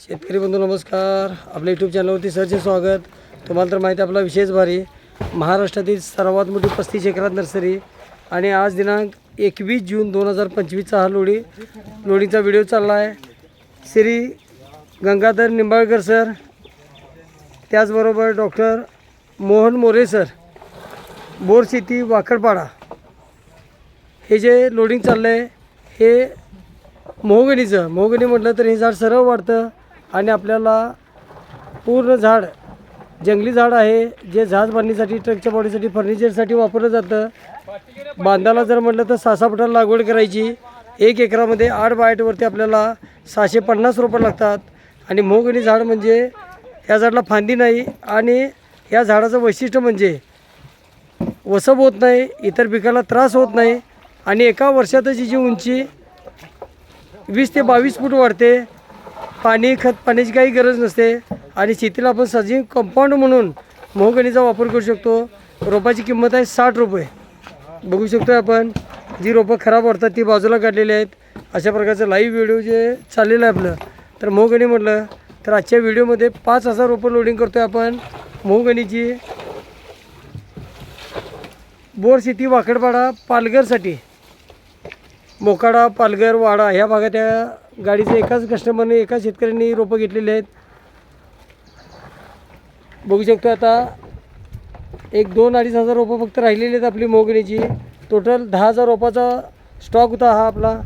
शेतकरी बंधू नमस्कार. आपल्या यूट्यूब चॅनलवरती सरचे स्वागत. तुम्हाला तर माहिती आहे आपला विशेष भारी. महाराष्ट्रातील सर्वात मोठी पस्तीस एकरात नर्सरी आणि आज दिनांक एकवीस जून दोन हजार पंचवीसचा हा लोडी लोडीचा व्हिडिओ चालला आहे श्री गंगाधर निंबाळकर सर त्याचबरोबर doctor Mohan More sir Bor city Wakadpada. हे जे लोडिंग चाललं आहे हे मोहगणीचं मोहगणी म्हटलं तर हे झाड सरळ वाढतं. आणि आपल्याला पूर्ण झाड जंगली झाड आहे जे झाज बांधणीसाठी ट्रकच्या बॉडीसाठी फर्निचरसाठी वापरलं जातं. बांधाला जर म्हटलं तर सहा फुटाला लागवड करायची. एक एकरामध्ये आठ बाय आठवरती आपल्याला सहाशे पन्नास रुपये लागतात. आणि मोहगणी झाड म्हणजे या झाडाला फांदी नाही आणि या झाडाचं वैशिष्ट्य म्हणजे वसब होत नाही इतर पिकाला त्रास होत नाही आणि एका वर्षातच जी उंची वीस ते बावीस फूट वाढते. पाणी खत पाण्याची काही गरज नसते. आणि शेतीला आपण सजीव कंपाऊंड म्हणून मोहगणीचा वापर करू शकतो. रोपाची किंमत आहे साठ रुपये. बघू शकतो आपण जी रोपं खराब वाढतात ती बाजूला काढलेली आहेत. अशा प्रकारचं लाईव्ह व्हिडिओ जे चाललेलं आहे आपलं. तर मोहगणी म्हटलं तर आजच्या व्हिडिओमध्ये पाच हजार रोपं लोडिंग करतो आहे आपण. मोहगणीची बोर शेती वाकडपाडा पालघरसाठी. मोकाडा पालघर वाडा ह्या भागात या गाडीचे एकाच कस्टमरने एकाच शेतकऱ्यांनी रोपं घेतलेली आहेत. बघू शकतो आता एक दोन अडीच हजार रोपं फक्त राहिलेली आहेत आपली मोगणीची टोटल दहा हजार रोपाचा स्टॉक होता हा आपला.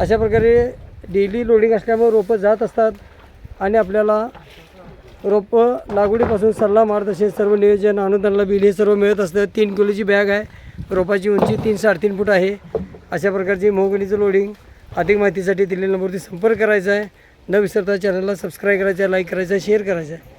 अशा प्रकारे डेली लोडिंग असल्यामुळे रोपं जात असतात आणि आपल्याला रोपं लागवडीपासून सल्ला मार्गदर्शन सर्व नियोजन अनुदानला बिल हे सर्व मिळत असतं. तीन किलोची बॅग आहे. रोपाची उंची तीन साडेतीन फूट आहे. अशा प्रकारची मोगणीचं लोडिंग अधिक माहितीसाठी दिलेल्या नंबरवरती संपर्क करायचा आहे. न विसरता चॅनलला सबस्क्राईब करायचं आहे लाईक करायचं आहे शेअर करायचं आहे.